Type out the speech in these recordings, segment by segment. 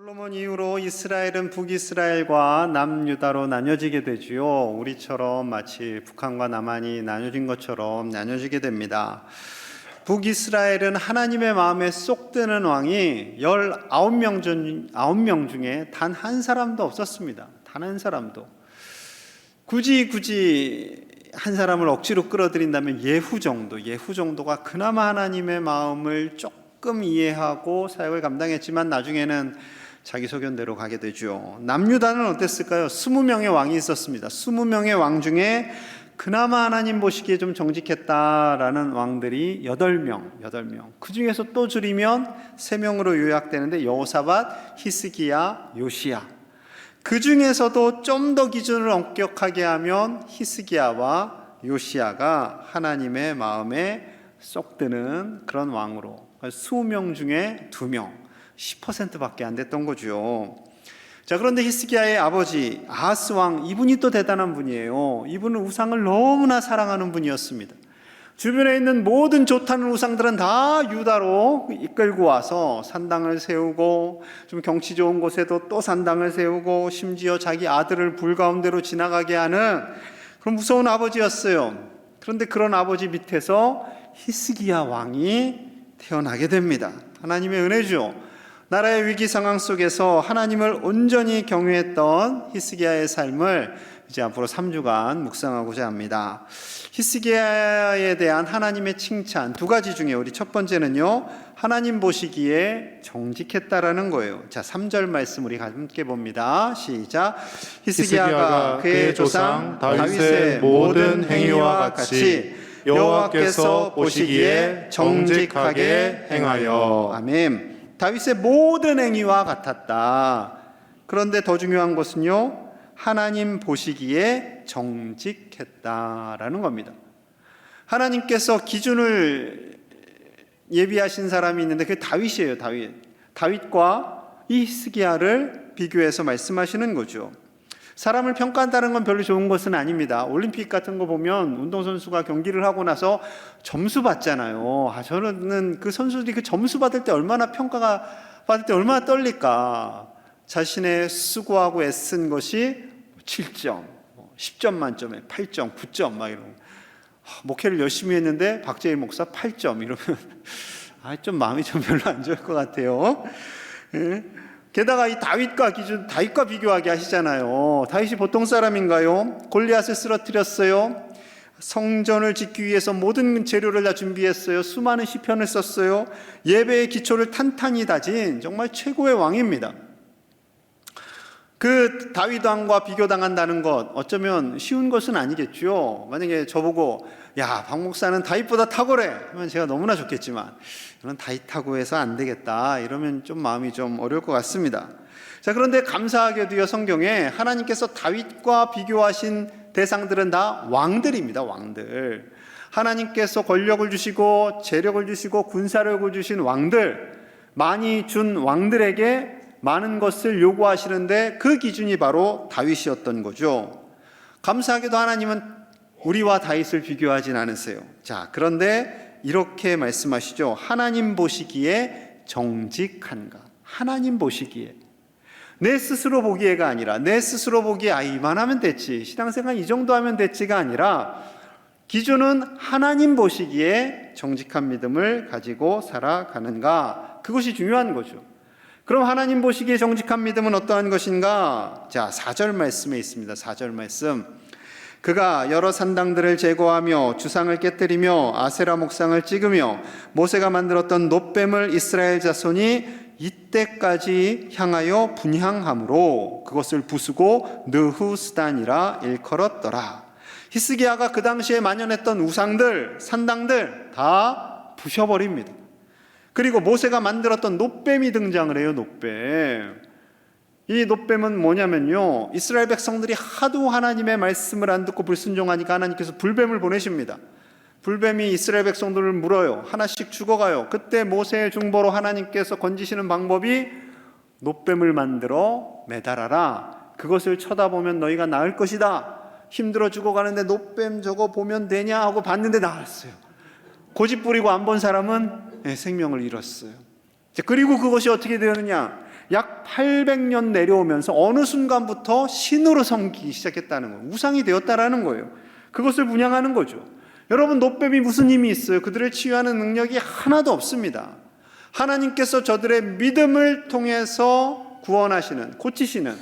솔로몬 이후로 이스라엘은 북이스라엘과 남유다로 나뉘어지게 되지요. 우리처럼 마치 북한과 남한이 나뉘어진 것처럼 나뉘어지게 됩니다. 북이스라엘은 하나님의 마음에 쏙 드는 왕이 19명 중, 9명 중에 단 한 사람도 없었습니다. 단 한 사람도. 굳이 굳이 한 사람을 억지로 끌어들인다면 예후 정도, 예후 정도가 그나마 하나님의 마음을 조금 이해하고 사역을 감당했지만 나중에는 자기 소견대로 가게 되죠. 남유다는 어땠을까요? 20명의 왕이 있었습니다. 20명의 왕 중에 그나마 하나님 보시기에 좀 정직했다라는 왕들이 8명, 8명. 그 중에서 또 줄이면 3명으로 요약되는데 여호사밧, 히스기야, 요시야. 그 중에서도 좀 더 기준을 엄격하게 하면 히스기야와 요시야가 하나님의 마음에 쏙 드는 그런 왕으로 20명 중에 2명, 10%밖에 안 됐던 거죠. 자, 그런데 히스기야의 아버지 아하스 왕 이분이 또 대단한 분이에요. 이분은 우상을 너무나 사랑하는 분이었습니다. 주변에 있는 모든 좋다는 우상들은 다 유다로 이끌고 와서 산당을 세우고 좀 경치 좋은 곳에도 또 산당을 세우고 심지어 자기 아들을 불 가운데로 지나가게 하는 그런 무서운 아버지였어요. 그런데 그런 아버지 밑에서 히스기야 왕이 태어나게 됩니다. 하나님의 은혜죠. 나라의 위기 상황 속에서 하나님을 온전히 경외했던 히스기야의 삶을 이제 앞으로 3주간 묵상하고자 합니다. 히스기야에 대한 하나님의 칭찬 두 가지 중에 우리 첫 번째는요. 하나님 보시기에 정직했다라는 거예요. 자, 3절 말씀 우리 함께 봅니다. 시작. 히스기야가 그의 조상 다윗의 모든 행위와 같이 여호와께서 보시기에 정직하게 행하여 아멘. 다윗의 모든 행위와 같았다. 그런데 더 중요한 것은요. 하나님 보시기에 정직했다라는 겁니다. 하나님께서 기준을 예비하신 사람이 있는데 그게 다윗이에요, 다윗. 다윗과 이 히스기야를 비교해서 말씀하시는 거죠. 사람을 평가한다는 건 별로 좋은 것은 아닙니다. 올림픽 같은 거 보면 운동선수가 경기를 하고 나서 점수 받잖아요. 아, 저는 그 선수들이 그 점수 받을 때 얼마나 평가가 받을 때 얼마나 떨릴까. 자신의 수고하고 애쓴 것이 7점, 10점 만점에 8점, 9점 막 이런. 목회를 열심히 했는데 박재일 목사 8점 이러면 아, 좀 마음이 좀 별로 안 좋을 것 같아요. 예? 게다가 이 다윗과 기준 다윗과 비교하게 하시잖아요. 다윗이 보통 사람인가요? 골리앗을 쓰러뜨렸어요. 성전을 짓기 위해서 모든 재료를 다 준비했어요. 수많은 시편을 썼어요. 예배의 기초를 탄탄히 다진 정말 최고의 왕입니다. 그 다윗 왕과 비교당한다는 것 어쩌면 쉬운 것은 아니겠죠. 만약에 저보고 야, 박 목사는 다윗보다 탁월해. 그러면 제가 너무나 좋겠지만 이런 다윗하고 해서 안 되겠다. 이러면 좀 마음이 좀 어려울 것 같습니다. 자, 그런데 감사하게도요. 성경에 하나님께서 다윗과 비교하신 대상들은 다 왕들입니다. 왕들. 하나님께서 권력을 주시고 재력을 주시고 군사력을 주신 왕들 많이 준 왕들에게 많은 것을 요구하시는데 그 기준이 바로 다윗이었던 거죠. 감사하게도 하나님은 우리와 다윗을 비교하진 않으세요. 자, 그런데 이렇게 말씀하시죠. 하나님 보시기에 정직한가? 하나님 보시기에. 내 스스로 보기에가 아니라 내 스스로 보기에 아 이만 하면 됐지. 신앙생활 이 정도 하면 됐지가 아니라 기준은 하나님 보시기에 정직한 믿음을 가지고 살아가는가? 그것이 중요한 거죠. 그럼 하나님 보시기에 정직한 믿음은 어떠한 것인가? 자, 4절 말씀에 있습니다. 4절 말씀. 그가 여러 산당들을 제거하며 주상을 깨뜨리며 아세라 목상을 찍으며 모세가 만들었던 노뱀을 이스라엘 자손이 이때까지 향하여 분향함으로 그것을 부수고 느후스단이라 일컬었더라. 히스기야가 그 당시에 만연했던 우상들, 산당들 다 부셔버립니다. 그리고 모세가 만들었던 노뱀이 등장을 해요, 노뱀. 이 노뱀은 뭐냐면요. 이스라엘 백성들이 하도 하나님의 말씀을 안 듣고 불순종하니까 하나님께서 불뱀을 보내십니다. 불뱀이 이스라엘 백성들을 물어요. 하나씩 죽어가요. 그때 모세의 중보로 하나님께서 건지시는 방법이 노뱀을 만들어 매달아라. 그것을 쳐다보면 너희가 나을 것이다. 힘들어 죽어가는데 노뱀 저거 보면 되냐 하고 봤는데 나았어요. 고집 부리고 안 본 사람은 네, 생명을 잃었어요. 그리고 그것이 어떻게 되느냐? 약 800년 내려오면서 어느 순간부터 신으로 섬기기 시작했다는 거예요. 우상이 되었다라는 거예요. 그것을 분양하는 거죠. 여러분 노뱀이 무슨 힘이 있어요? 그들을 치유하는 능력이 하나도 없습니다. 하나님께서 저들의 믿음을 통해서 구원하시는 고치시는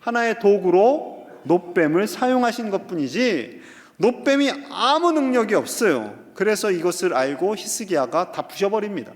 하나의 도구로 노뱀을 사용하신 것 뿐이지 노뱀이 아무 능력이 없어요. 그래서 이것을 알고 히스기야가 다 부셔버립니다.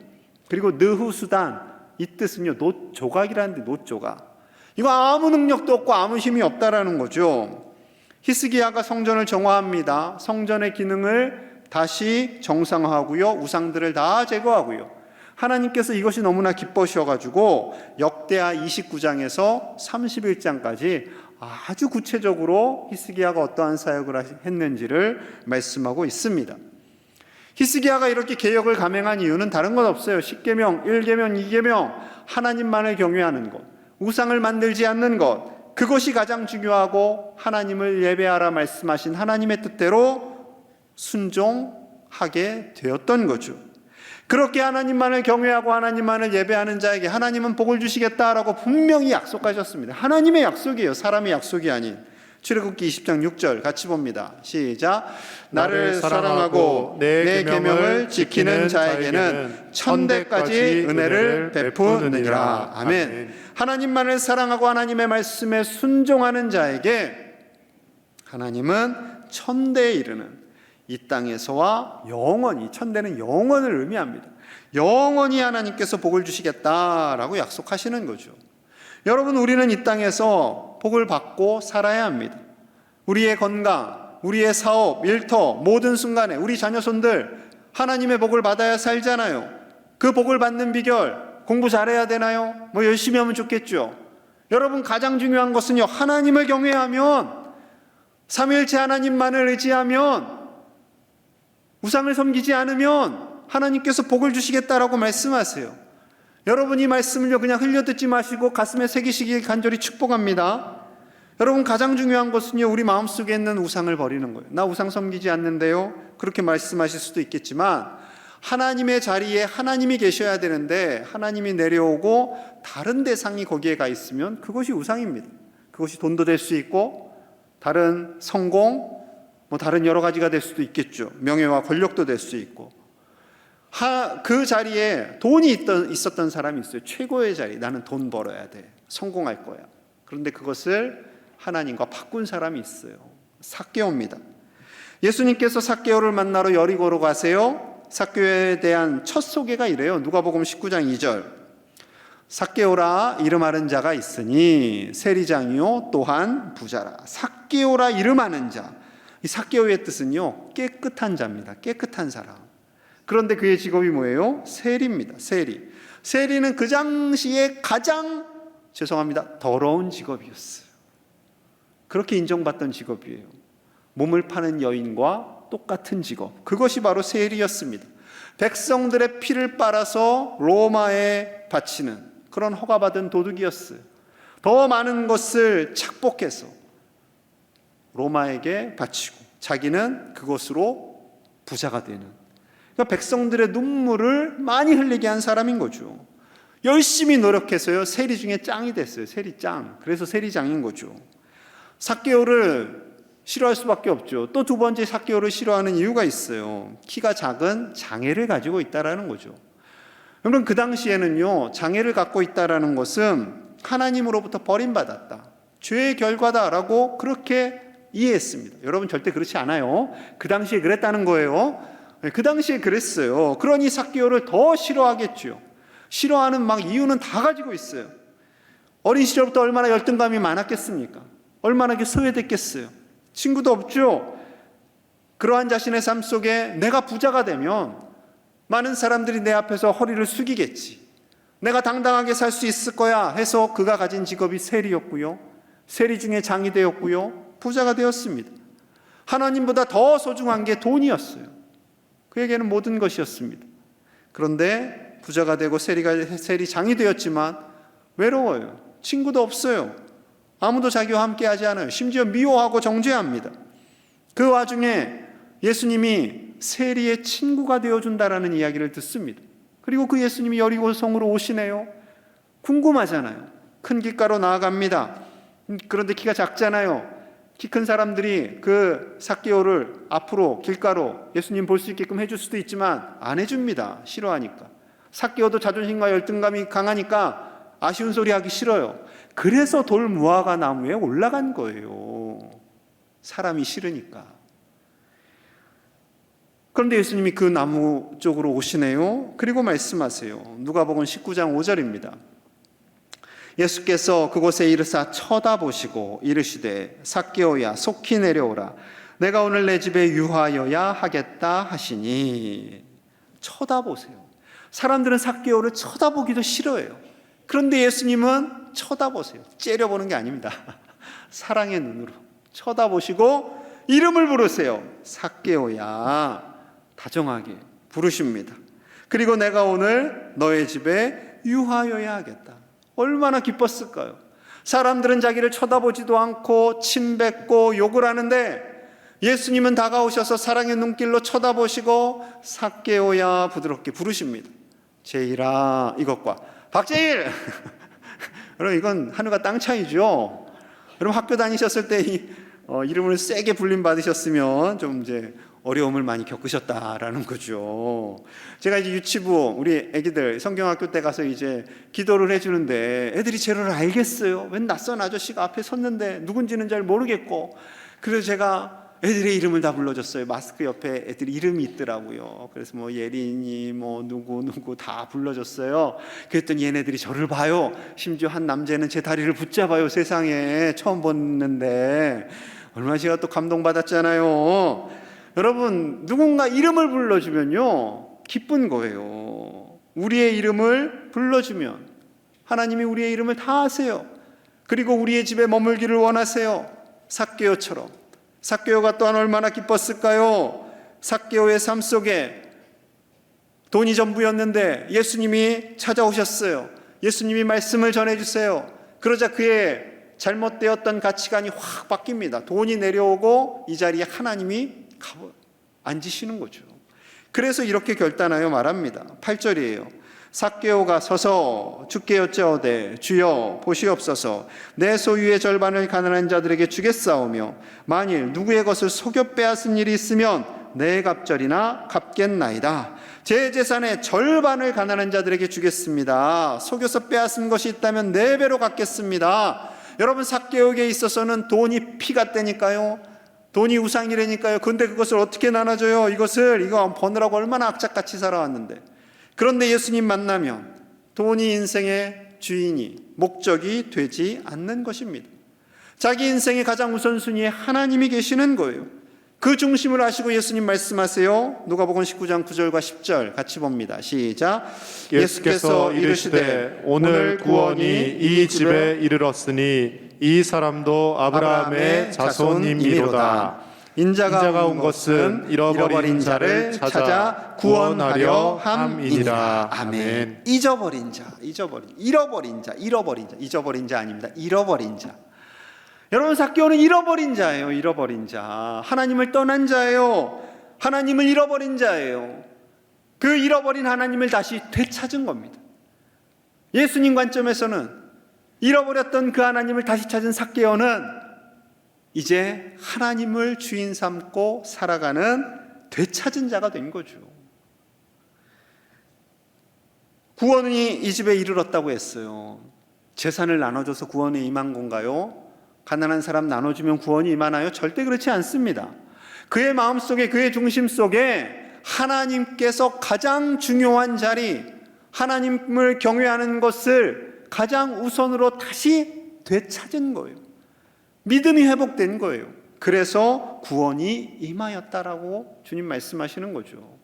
그리고 느후수단 이 뜻은요 노조각이라는데 노조각 이거 아무 능력도 없고 아무 힘이 없다라는 거죠. 히스기야가 성전을 정화합니다. 성전의 기능을 다시 정상화하고요. 우상들을 다 제거하고요. 하나님께서 이것이 너무나 기뻐하셔가지고 역대하 29장에서 31장까지 아주 구체적으로 히스기야가 어떠한 사역을 했는지를 말씀하고 있습니다. 히스기야가 이렇게 개혁을 감행한 이유는 다른 건 없어요. 10계명, 1계명, 2계명 하나님만을 경외하는 것, 우상을 만들지 않는 것, 그것이 가장 중요하고 하나님을 예배하라 말씀하신 하나님의 뜻대로 순종하게 되었던 거죠. 그렇게 하나님만을 경외하고 하나님만을 예배하는 자에게 하나님은 복을 주시겠다라고 분명히 약속하셨습니다. 하나님의 약속이에요. 사람의 약속이 아닌. 출애굽기 20장 6절 같이 봅니다. 시작. 나를 사랑하고 내 계명을 지키는 자에게는 천대까지 은혜를 베푸느니라. 아멘. 하나님만을 사랑하고 하나님의 말씀에 순종하는 자에게 하나님은 천대에 이르는 이 땅에서와 영원히 천대는 영원을 의미합니다. 영원히 하나님께서 복을 주시겠다라고 약속하시는 거죠. 여러분 우리는 이 땅에서 복을 받고 살아야 합니다. 우리의 건강, 우리의 사업, 일터 모든 순간에 우리 자녀손들 하나님의 복을 받아야 살잖아요. 그 복을 받는 비결 공부 잘해야 되나요? 뭐 열심히 하면 좋겠죠. 여러분 가장 중요한 것은요. 하나님을 경외하면 삼위일체 하나님만을 의지하면 우상을 섬기지 않으면 하나님께서 복을 주시겠다라고 말씀하세요. 여러분 이 말씀을요 그냥 흘려 듣지 마시고 가슴에 새기시길 간절히 축복합니다. 여러분 가장 중요한 것은요 우리 마음속에 있는 우상을 버리는 거예요. 나 우상 섬기지 않는데요. 그렇게 말씀하실 수도 있겠지만 하나님의 자리에 하나님이 계셔야 되는데 하나님이 내려오고 다른 대상이 거기에 가 있으면 그것이 우상입니다. 그것이 돈도 될 수 있고 다른 성공 뭐 다른 여러 가지가 될 수도 있겠죠. 명예와 권력도 될 수 있고. 하, 그 자리에 돈이 있던, 있었던 사람이 있어요. 최고의 자리. 나는 돈 벌어야 돼. 성공할 거야. 그런데 그것을 하나님과 바꾼 사람이 있어요. 삭개오입니다. 예수님께서 삭개오를 만나러 여리고로 가세요. 삭개오에 대한 첫 소개가 이래요. 누가복음 19장 2절. 삭개오라 이름 아는 자가 있으니 세리장이요 또한 부자라. 삭개오라 이름 아는 자. 이 삭개오의 뜻은요 깨끗한 자입니다. 깨끗한 사람. 그런데 그의 직업이 뭐예요? 세리입니다. 세리. 세리는 그 당시에 가장 죄송합니다. 더러운 직업이었어요. 그렇게 인정받던 직업이에요. 몸을 파는 여인과 똑같은 직업. 그것이 바로 세리였습니다. 백성들의 피를 빨아서 로마에 바치는 그런 허가받은 도둑이었어요. 더 많은 것을 착복해서 로마에게 바치고 자기는 그것으로 부자가 되는 그러니까 백성들의 눈물을 많이 흘리게 한 사람인 거죠. 열심히 노력해서요 세리 중에 짱이 됐어요. 세리 짱. 그래서 세리장인 거죠. 삭개오를 싫어할 수밖에 없죠. 또 두 번째 삭개오를 싫어하는 이유가 있어요. 키가 작은 장애를 가지고 있다라는 거죠. 여러분 그 당시에는요 장애를 갖고 있다라는 것은 하나님으로부터 버림받았다. 죄의 결과다라고 그렇게 이해했습니다. 여러분 절대 그렇지 않아요. 그 당시에 그랬다는 거예요. 그 당시에 그랬어요. 그러니 삭개오를 더 싫어하겠죠. 싫어하는 막 이유는 다 가지고 있어요. 어린 시절부터 얼마나 열등감이 많았겠습니까? 얼마나 소외됐겠어요. 친구도 없죠. 그러한 자신의 삶 속에 내가 부자가 되면 많은 사람들이 내 앞에서 허리를 숙이겠지. 내가 당당하게 살 수 있을 거야 해서 그가 가진 직업이 세리였고요. 세리 중에 장이 되었고요. 부자가 되었습니다. 하나님보다 더 소중한 게 돈이었어요. 그에게는 모든 것이었습니다. 그런데 부자가 되고 세리가 세리 장이 되었지만 외로워요. 친구도 없어요. 아무도 자기와 함께 하지 않아요. 심지어 미워하고 정죄합니다. 그 와중에 예수님이 세리의 친구가 되어 준다라는 이야기를 듣습니다. 그리고 그 예수님이 여리고 성으로 오시네요. 궁금하잖아요. 큰 길가로 나아갑니다. 음, 그런데 키가 작잖아요. 키 큰 사람들이 그 사개오를 앞으로 길가로 예수님 볼 수 있게끔 해줄 수도 있지만 안 해줍니다. 싫어하니까. 사개오도 자존심과 열등감이 강하니까 아쉬운 소리 하기 싫어요. 그래서 돌 무화과 나무에 올라간 거예요. 사람이 싫으니까. 그런데 예수님이 그 나무 쪽으로 오시네요. 그리고 말씀하세요. 누가복음 19장 5절입니다. 예수께서 그곳에 이르사 쳐다보시고 이르시되 삭개오야 속히 내려오라 내가 오늘 내 집에 유하여야 하겠다 하시니 쳐다보세요. 사람들은 삭개오를 쳐다보기도 싫어해요. 그런데 예수님은 쳐다보세요. 째려보는 게 아닙니다. 사랑의 눈으로 쳐다보시고 이름을 부르세요. 삭개오야 다정하게 부르십니다. 그리고 내가 오늘 너의 집에 유하여야 하겠다. 얼마나 기뻤을까요? 사람들은 자기를 쳐다보지도 않고 침뱉고 욕을 하는데 예수님은 다가오셔서 사랑의 눈길로 쳐다보시고 삭개오야 부드럽게 부르십니다. 제일아 이것과 박제일 여러분 이건 하늘과 땅 차이죠. 여러분 학교 다니셨을 때 이, 어, 이름을 세게 불림 받으셨으면 좀 이제 어려움을 많이 겪으셨다라는 거죠. 제가 이제 유치부 우리 아기들 성경학교 때 가서 이제 기도를 해주는데 애들이 제를 알겠어요. 웬 낯선 아저씨가 앞에 섰는데 누군지는 잘 모르겠고 그래서 제가 애들의 이름을 다 불러줬어요. 마스크 옆에 애들 이름이 있더라고요. 그래서 뭐 예린이 뭐 누구 누구 다 불러줬어요. 그랬더니 얘네들이 저를 봐요. 심지어 한 남자는 제 다리를 붙잡아요. 세상에 처음 봤는데 얼마나 제가 또 감동받았잖아요. 여러분 누군가 이름을 불러주면요 기쁜 거예요. 우리의 이름을 불러주면 하나님이 우리의 이름을 다 아세요. 그리고 우리의 집에 머물기를 원하세요. 삭개오처럼. 삭개오가 또한 얼마나 기뻤을까요? 삭개오의 삶 속에 돈이 전부였는데 예수님이 찾아오셨어요. 예수님이 말씀을 전해주세요. 그러자 그의 잘못되었던 가치관이 확 바뀝니다. 돈이 내려오고 이 자리에 하나님이 앉으시는 거죠. 그래서 이렇게 결단하여 말합니다. 8절이에요. 삭개오가 서서 주께 여짜오되 주여 보시옵소서 내 소유의 절반을 가난한 자들에게 주겠사오며 만일 누구의 것을 속여 빼앗은 일이 있으면 내 갑절이나 갚겠나이다 제 재산의 절반을 가난한 자들에게 주겠습니다 속여서 빼앗은 것이 있다면 네 배로 갚겠습니다 여러분 삭개오에게 있어서는 돈이 피가 되니까요 돈이 우상이라니까요 근데 그것을 어떻게 나눠줘요 이것을 이거 버느라고 얼마나 악착같이 살아왔는데 그런데 예수님 만나면 돈이 인생의 주인이 목적이 되지 않는 것입니다. 자기 인생의 가장 우선순위에 하나님이 계시는 거예요. 그 중심을 아시고 예수님 말씀하세요. 누가복음 19장 9절과 10절 같이 봅니다. 시작. 예수께서 이르시되 오늘 구원이 이 집에 이르렀으니 이 사람도 아브라함의 자손임이로다. 인자가 온 것은 잃어버린 자를 찾아 구원하려 함이니라. 아멘. 잊어버린 자, 잊어버린, 잃어버린 자, 잃어버린 자, 잊어버린 자 아닙니다. 잃어버린 자. 여러분 사개오는 잃어버린 자예요. 잃어버린 자. 하나님을 떠난 자예요. 하나님을 잃어버린 자예요. 그 잃어버린 하나님을 다시 되찾은 겁니다. 예수님 관점에서는 잃어버렸던 그 하나님을 다시 찾은 사개오는 이제 하나님을 주인 삼고 살아가는 되찾은 자가 된 거죠. 구원이 이 집에 이르렀다고 했어요. 재산을 나눠줘서 구원이 임한 건가요? 가난한 사람 나눠주면 구원이 임하나요? 절대 그렇지 않습니다. 그의 마음 속에, 그의 중심 속에 하나님께서 가장 중요한 자리, 하나님을 경외하는 것을 가장 우선으로 다시 되찾은 거예요. 믿음이 회복된 거예요. 그래서 구원이 임하였다라고 주님 말씀하시는 거죠.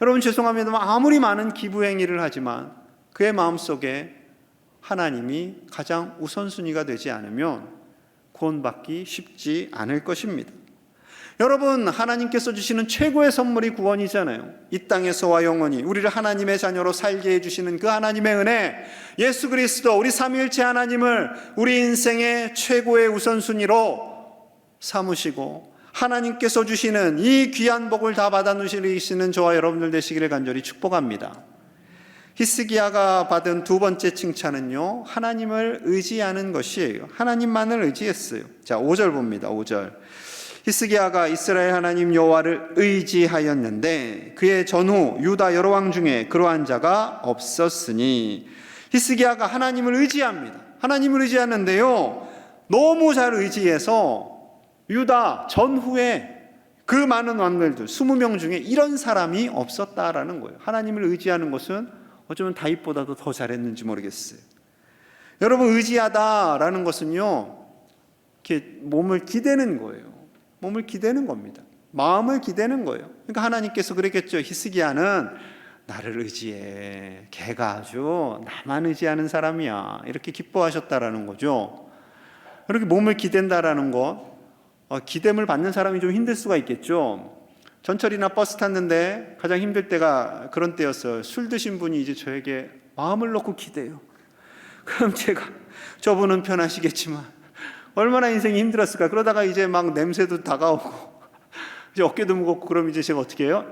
여러분 죄송합니다만 아무리 많은 기부 행위를 하지만 그의 마음속에 하나님이 가장 우선순위가 되지 않으면 구원받기 쉽지 않을 것입니다. 여러분 하나님께서 주시는 최고의 선물이 구원이잖아요. 이 땅에서와 영원히 우리를 하나님의 자녀로 살게 해주시는 그 하나님의 은혜, 예수 그리스도 우리 삼위일체 하나님을 우리 인생의 최고의 우선순위로 삼으시고 하나님께서 주시는 이 귀한 복을 다 받아 누리시는 저와 여러분들 되시기를 간절히 축복합니다. 히스기야가 받은 두 번째 칭찬은요. 하나님을 의지하는 것이에요. 하나님만을 의지했어요. 자, 5절 봅니다. 5절. 히스기야가 이스라엘 하나님 여호와를 의지하였는데 그의 전후 유다 여러 왕 중에 그러한 자가 없었으니 히스기야가 하나님을 의지합니다. 하나님을 의지하는데요. 너무 잘 의지해서 유다 전후에 그 많은 왕들들 20명 중에 이런 사람이 없었다라는 거예요. 하나님을 의지하는 것은 어쩌면 다윗보다도 더 잘했는지 모르겠어요. 여러분 의지하다라는 것은요. 이렇게 몸을 기대는 거예요. 몸을 기대는 겁니다. 마음을 기대는 거예요. 그러니까 하나님께서 그랬겠죠. 히스기야는 나를 의지해. 걔가 아주 나만 의지하는 사람이야. 이렇게 기뻐하셨다라는 거죠. 이렇게 몸을 기댄다라는 것, 어, 기댐을 받는 사람이 좀 힘들 수가 있겠죠. 전철이나 버스 탔는데 가장 힘들 때가 그런 때였어요. 술 드신 분이 이제 저에게 마음을 놓고 기대요. 그럼 제가 저분은 편하시겠지만 얼마나 인생이 힘들었을까. 그러다가 이제 막 냄새도 다가오고 이제 어깨도 무겁고 그럼 이제 제가 어떻게 해요?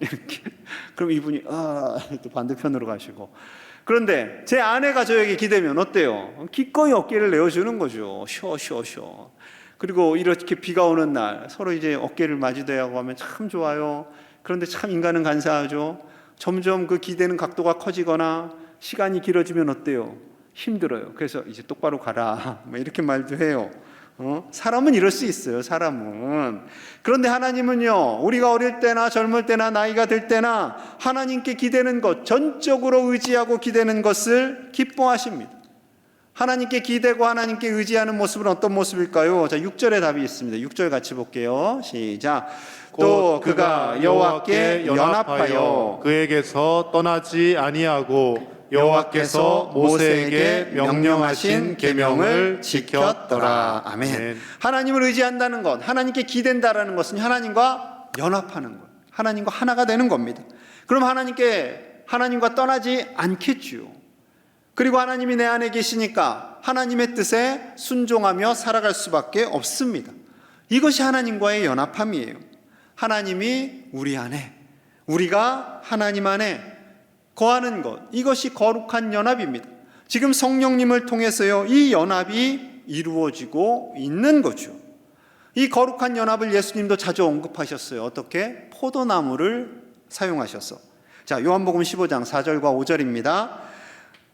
이렇게. 그럼 이분이 아, 또 반대편으로 가시고 그런데 제 아내가 저에게 기대면 어때요? 기꺼이 어깨를 내어주는 거죠. 쉬어, 쉬어. 그리고 이렇게 비가 오는 날 서로 이제 어깨를 마주대하고 하면 참 좋아요. 그런데 참 인간은 간사하죠. 점점 그 기대는 각도가 커지거나 시간이 길어지면 어때요? 힘들어요. 그래서 이제 똑바로 가라. 뭐 이렇게 말도 해요. 어? 사람은 이럴 수 있어요. 사람은. 그런데 하나님은요. 우리가 어릴 때나 젊을 때나 나이가 들 때나 하나님께 기대는 것, 전적으로 의지하고 기대는 것을 기뻐하십니다. 하나님께 기대고 하나님께 의지하는 모습은 어떤 모습일까요? 자, 6절에 답이 있습니다. 6절 같이 볼게요. 시작. 또 그가 여호와께 연합하여 그에게서 떠나지 아니하고 여호와께서 모세에게 명령하신 계명을 지켰더라. 아멘. 하나님을 의지한다는 것, 하나님께 기댄다라는 것은 하나님과 연합하는 것, 하나님과 하나가 되는 겁니다. 그럼 하나님께 하나님과 떠나지 않겠지요. 그리고 하나님이 내 안에 계시니까 하나님의 뜻에 순종하며 살아갈 수밖에 없습니다. 이것이 하나님과의 연합함이에요. 하나님이 우리 안에, 우리가 하나님 안에 거하는 것, 이것이 거룩한 연합입니다. 지금 성령님을 통해서요, 이 연합이 이루어지고 있는 거죠. 이 거룩한 연합을 예수님도 자주 언급하셨어요. 어떻게? 포도나무를 사용하셔서. 자, 요한복음 15장 4절과 5절입니다.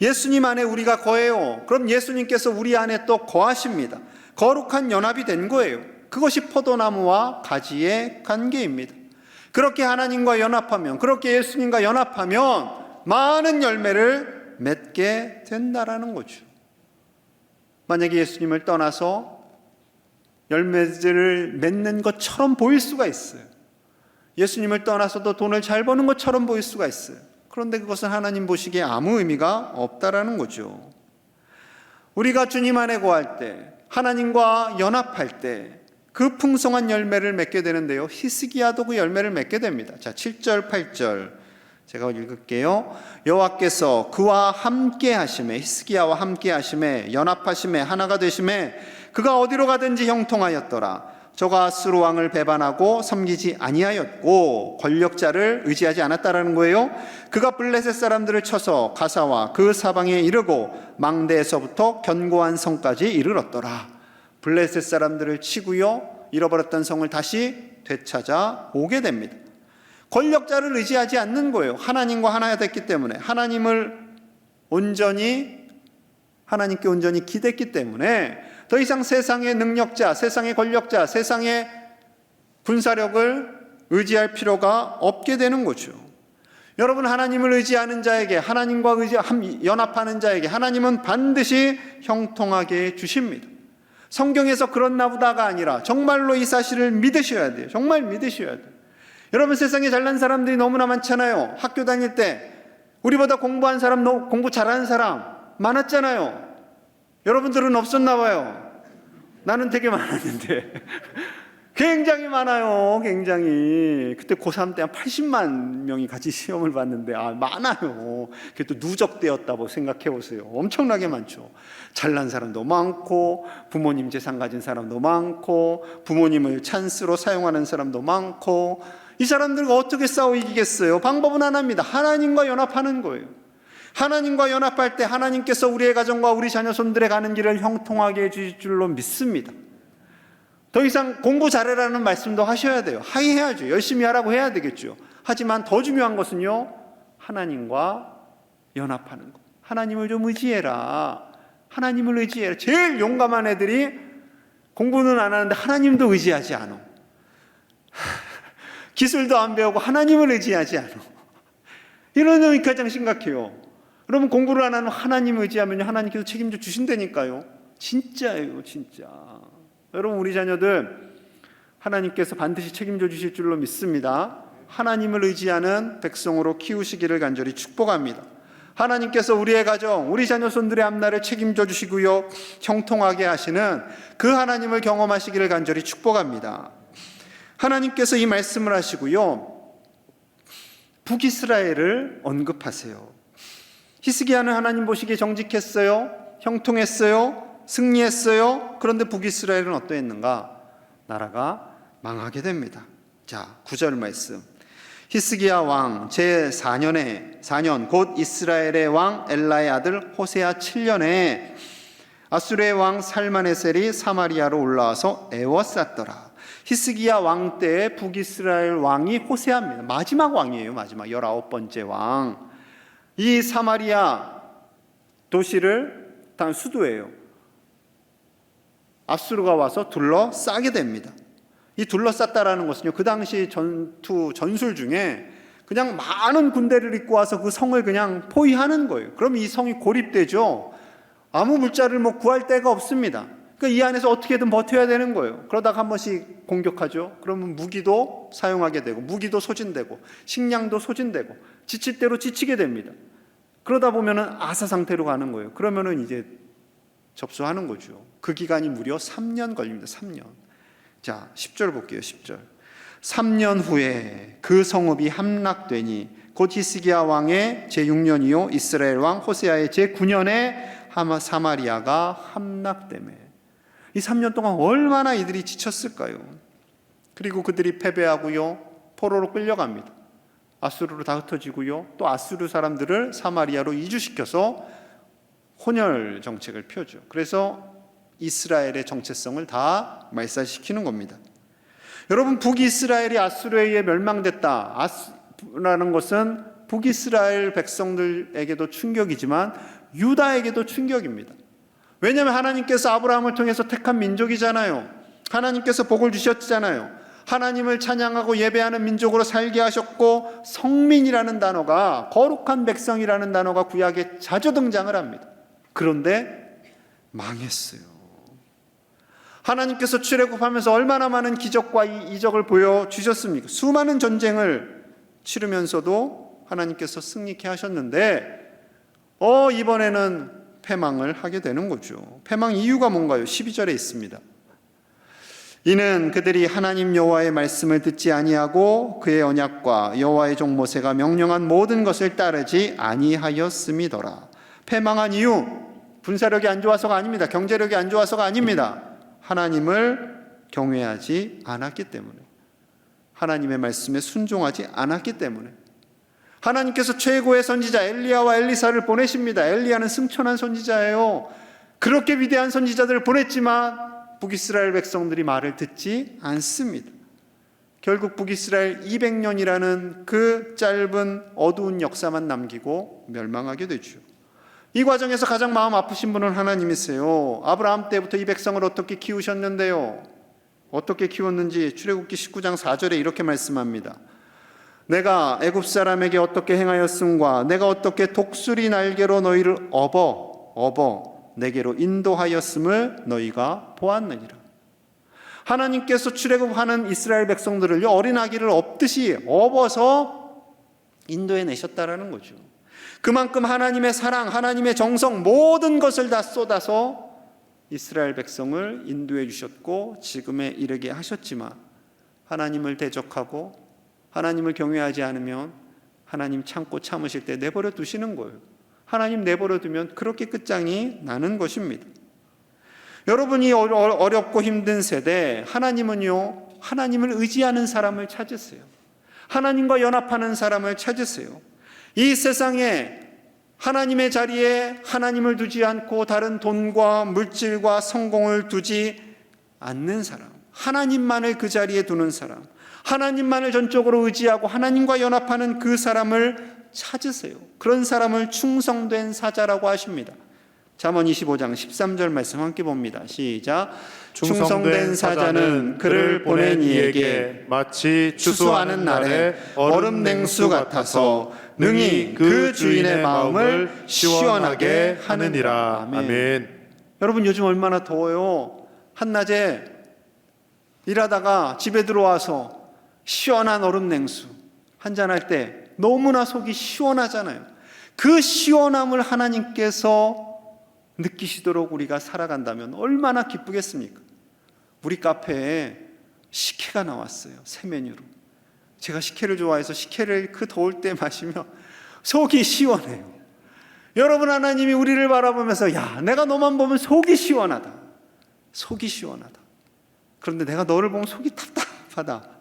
예수님 안에 우리가 거해요. 그럼 예수님께서 우리 안에 또 거하십니다. 거룩한 연합이 된 거예요. 그것이 포도나무와 가지의 관계입니다. 그렇게 하나님과 연합하면, 그렇게 예수님과 연합하면 많은 열매를 맺게 된다라는 거죠. 만약에 예수님을 떠나서 열매들을 맺는 것처럼 보일 수가 있어요. 예수님을 떠나서도 돈을 잘 버는 것처럼 보일 수가 있어요. 그런데 그것은 하나님 보시기에 아무 의미가 없다라는 거죠. 우리가 주님 안에 거할 때, 하나님과 연합할 때, 그 풍성한 열매를 맺게 되는데요. 히스기야도 그 열매를 맺게 됩니다. 자, 7절, 8절. 제가 읽을게요. 여호와께서 그와 함께 하심에 히스기야와 함께 하심에 연합하심에 하나가 되심에 그가 어디로 가든지 형통하였더라. 저가 스루 왕을 배반하고 섬기지 아니하였고 권력자를 의지하지 않았다라는 거예요. 그가 블레셋 사람들을 쳐서 가사와 그 사방에 이르고 망대에서부터 견고한 성까지 이르렀더라. 블레셋 사람들을 치고요 잃어버렸던 성을 다시 되찾아 오게 됩니다. 권력자를 의지하지 않는 거예요. 하나님과 하나가 됐기 때문에 하나님을 온전히 하나님께 온전히 기댔기 때문에 더 이상 세상의 능력자, 세상의 권력자, 세상의 군사력을 의지할 필요가 없게 되는 거죠. 여러분 하나님을 의지하는 자에게 하나님과 의지 연합하는 자에게 하나님은 반드시 형통하게 해 주십니다. 성경에서 그런나 보다가 아니라 정말로 이 사실을 믿으셔야 돼요. 정말 믿으셔야 돼요. 여러분 세상에 잘난 사람들이 너무나 많잖아요. 학교 다닐 때 우리보다 공부한 사람, 너- 공부 잘하는 사람 많았잖아요. 여러분들은 없었나 봐요. 나는 되게 많았는데. 굉장히 많아요. 굉장히. 그때 고3 때 한 80만 명이 같이 시험을 봤는데, 아, 많아요. 그게 또 누적되었다고 생각해 보세요. 엄청나게 많죠. 잘난 사람도 많고, 부모님 재산 가진 사람도 많고, 부모님을 찬스로 사용하는 사람도 많고, 이 사람들과 어떻게 싸워 이기겠어요? 방법은 하나입니다. 하나님과 연합하는 거예요. 하나님과 연합할 때 하나님께서 우리의 가정과 우리 자녀 손들의 가는 길을 형통하게 해주실 줄로 믿습니다. 더 이상 공부 잘해라는 말씀도 하셔야 돼요. 하이 해야죠. 열심히 하라고 해야 되겠죠. 하지만 더 중요한 것은요, 하나님과 연합하는 것. 하나님을 좀 의지해라. 하나님을 의지해라. 제일 용감한 애들이 공부는 안 하는데 하나님도 의지하지 않아. 기술도 안 배우고 하나님을 의지하지 않아. 이런 점이 가장 심각해요. 여러분 공부를 안 하면 하나님 의지하면 하나님께서 책임져 주신다니까요. 진짜예요, 진짜. 여러분 우리 자녀들 하나님께서 반드시 책임져 주실 줄로 믿습니다. 하나님을 의지하는 백성으로 키우시기를 간절히 축복합니다. 하나님께서 우리의 가정, 우리 자녀 손들의 앞날을 책임져 주시고요. 형통하게 하시는 그 하나님을 경험하시기를 간절히 축복합니다. 하나님께서 이 말씀을 하시고요. 북이스라엘을 언급하세요. 히스기야는 하나님 보시기에 정직했어요. 형통했어요. 승리했어요. 그런데 북이스라엘은 어떠했는가? 나라가 망하게 됩니다. 자, 9절 말씀. 히스기야 왕 제 4년에 4년 곧 이스라엘의 왕 엘라의 아들 호세아 7년에 아수르의 왕 살마네셀이 사마리아로 올라와서 에워쌌더라. 히스기야 왕 때에 북이스라엘 왕이 호세아입니다. 마지막 왕이에요. 마지막 19번째 왕. 이 사마리아 도시를 단 수도예요. 아수르가 와서 둘러싸게 됩니다. 이 둘러쌌다라는 것은요, 그 당시 전투, 전술 중에 그냥 많은 군대를 입고 와서 그 성을 그냥 포위하는 거예요. 그럼 이 성이 고립되죠. 아무 물자를 뭐 구할 데가 없습니다. 그러니까 이 안에서 어떻게든 버텨야 되는 거예요. 그러다가 한 번씩 공격하죠. 그러면 무기도 사용하게 되고, 무기도 소진되고, 식량도 소진되고, 지칠 대로 지치게 됩니다. 그러다 보면은 아사 상태로 가는 거예요. 그러면은 이제 접수하는 거죠. 그 기간이 무려 3년 걸립니다. 3년. 자, 10절 볼게요. 10절. 3년 후에 그 성읍이 함락되니 곧 히스기야 왕의 제6년이요 이스라엘 왕 호세아의 제9년에 하마 사마리아가 함락되매 이 3년 동안 얼마나 이들이 지쳤을까요? 그리고 그들이 패배하고요 포로로 끌려갑니다. 아수르로 다 흩어지고요 또 아수르 사람들을 사마리아로 이주시켜서 혼혈 정책을 펴죠. 그래서 이스라엘의 정체성을 다 말살시키는 겁니다. 여러분 북이스라엘이 아수르에 의해 멸망됐다. 아수라는 것은 북이스라엘 백성들에게도 충격이지만 유다에게도 충격입니다. 왜냐하면 하나님께서 아브라함을 통해서 택한 민족이잖아요. 하나님께서 복을 주셨잖아요. 하나님을 찬양하고 예배하는 민족으로 살게 하셨고 성민이라는 단어가 거룩한 백성이라는 단어가 구약에 자주 등장을 합니다. 그런데 망했어요. 하나님께서 출애굽하면서 얼마나 많은 기적과 이적을 보여 주셨습니까? 수많은 전쟁을 치르면서도 하나님께서 승리케 하셨는데 어 이번에는 패망을 하게 되는 거죠. 패망 이유가 뭔가요? 12절에 있습니다. 이는 그들이 하나님 여호와의 말씀을 듣지 아니하고 그의 언약과 여호와의 종 모세가 명령한 모든 것을 따르지 아니하였음이더라. 패망한 이유 군사력이 안 좋아서가 아닙니다. 경제력이 안 좋아서가 아닙니다. 하나님을 경외하지 않았기 때문에 하나님의 말씀에 순종하지 않았기 때문에 하나님께서 최고의 선지자 엘리야와 엘리사를 보내십니다. 엘리야는 승천한 선지자예요. 그렇게 위대한 선지자들을 보냈지만 북이스라엘 백성들이 말을 듣지 않습니다. 결국 북이스라엘 200년이라는 그 짧은 어두운 역사만 남기고 멸망하게 되죠. 이 과정에서 가장 마음 아프신 분은 하나님이세요. 아브라함 때부터 이 백성을 어떻게 키우셨는데요? 어떻게 키웠는지 출애굽기 19장 4절에 이렇게 말씀합니다. 내가 애굽 사람에게 어떻게 행하였음과 내가 어떻게 독수리 날개로 너희를 업어 업어 내게로 인도하였음을 너희가 보았느니라. 하나님께서 출애굽하는 이스라엘 백성들을요 어린 아기를 업듯이 업어서 인도해 내셨다라는 거죠. 그만큼 하나님의 사랑, 하나님의 정성 모든 것을 다 쏟아서 이스라엘 백성을 인도해 주셨고 지금에 이르게 하셨지만 하나님을 대적하고 하나님을 경외하지 않으면 하나님 참고 참으실 때 내버려 두시는 거예요. 하나님 내버려 두면 그렇게 끝장이 나는 것입니다. 여러분이 어렵고 힘든 세대 하나님은요 하나님을 의지하는 사람을 찾으세요. 하나님과 연합하는 사람을 찾으세요. 이 세상에 하나님의 자리에 하나님을 두지 않고 다른 돈과 물질과 성공을 두지 않는 사람, 하나님만을 그 자리에 두는 사람, 하나님만을 전적으로 의지하고 하나님과 연합하는 그 사람을 찾으세요. 그런 사람을 충성된 사자라고 하십니다. 잠언 25장 13절 말씀 함께 봅니다. 시작. 충성된 사자는 그를 보낸 이에게 마치 추수하는 날에 얼음 냉수 같아서 능히 그 주인의 마음을 시원하게 하느니라. 아멘. 아멘. 여러분 요즘 얼마나 더워요. 한낮에 일하다가 집에 들어와서 시원한 얼음 냉수 한잔 할 때 너무나 속이 시원하잖아요. 그 시원함을 하나님께서 느끼시도록 우리가 살아간다면 얼마나 기쁘겠습니까? 우리 카페에 식혜가 나왔어요. 새 메뉴로. 제가 식혜를 좋아해서 식혜를 그 더울 때 마시면 속이 시원해요. 여러분 하나님이 우리를 바라보면서 야 내가 너만 보면 속이 시원하다 속이 시원하다 그런데 내가 너를 보면 속이 답답하다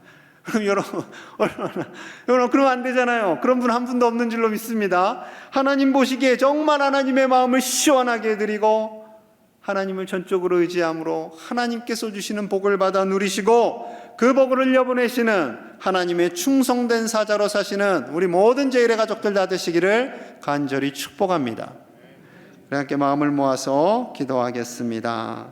그럼 여러분 얼마나 여러분 그러면 안 되잖아요 그런 분 한 분도 없는 줄로 믿습니다 하나님 보시기에 정말 하나님의 마음을 시원하게 해드리고 하나님을 전적으로 의지함으로 하나님께서 주시는 복을 받아 누리시고 그 복을 흘려보내시는 하나님의 충성된 사자로 사시는 우리 모든 제일의 가족들 다 되시기를 간절히 축복합니다. 함께 마음을 모아서 기도하겠습니다.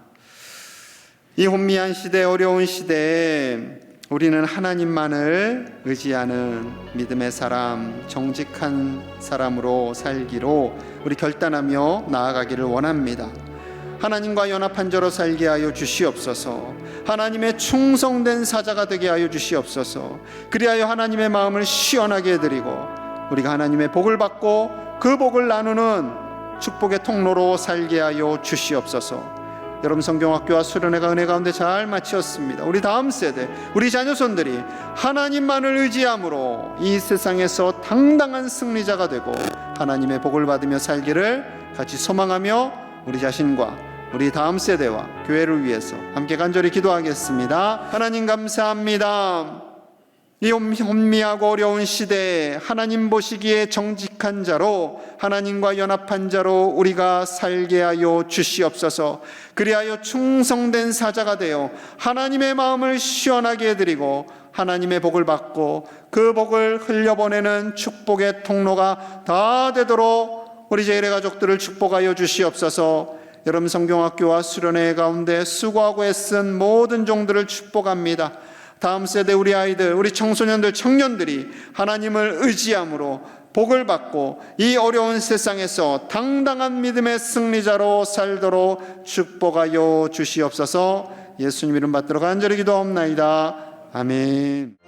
이 혼미한 시대, 어려운 시대에 우리는 하나님만을 의지하는 믿음의 사람, 정직한 사람으로 살기로 우리 결단하며 나아가기를 원합니다. 하나님과 연합한 자로 살게 하여 주시옵소서. 하나님의 충성된 사자가 되게 하여 주시옵소서. 그리하여 하나님의 마음을 시원하게 해드리고 우리가 하나님의 복을 받고 그 복을 나누는 축복의 통로로 살게 하여 주시옵소서. 여러분 성경학교와 수련회가 은혜 가운데 잘 마치었습니다. 우리 다음 세대, 우리 자녀손들이 하나님만을 의지함으로 이 세상에서 당당한 승리자가 되고 하나님의 복을 받으며 살기를 같이 소망하며 우리 자신과 우리 다음 세대와 교회를 위해서 함께 간절히 기도하겠습니다. 하나님 감사합니다. 이 혼미하고 어려운 시대에 하나님 보시기에 정직한 자로 하나님과 연합한 자로 우리가 살게 하여 주시옵소서. 그리하여 충성된 사자가 되어 하나님의 마음을 시원하게 해드리고 하나님의 복을 받고 그 복을 흘려보내는 축복의 통로가 다 되도록 우리 제일의 가족들을 축복하여 주시옵소서. 여러분 성경학교와 수련회 가운데 수고하고 애쓴 모든 종들을 축복합니다. 다음 세대 우리 아이들, 우리 청소년들, 청년들이 하나님을 의지함으로 복을 받고 이 어려운 세상에서 당당한 믿음의 승리자로 살도록 축복하여 주시옵소서. 예수님 이름 받들어 간절히 기도옵나이다. 아멘.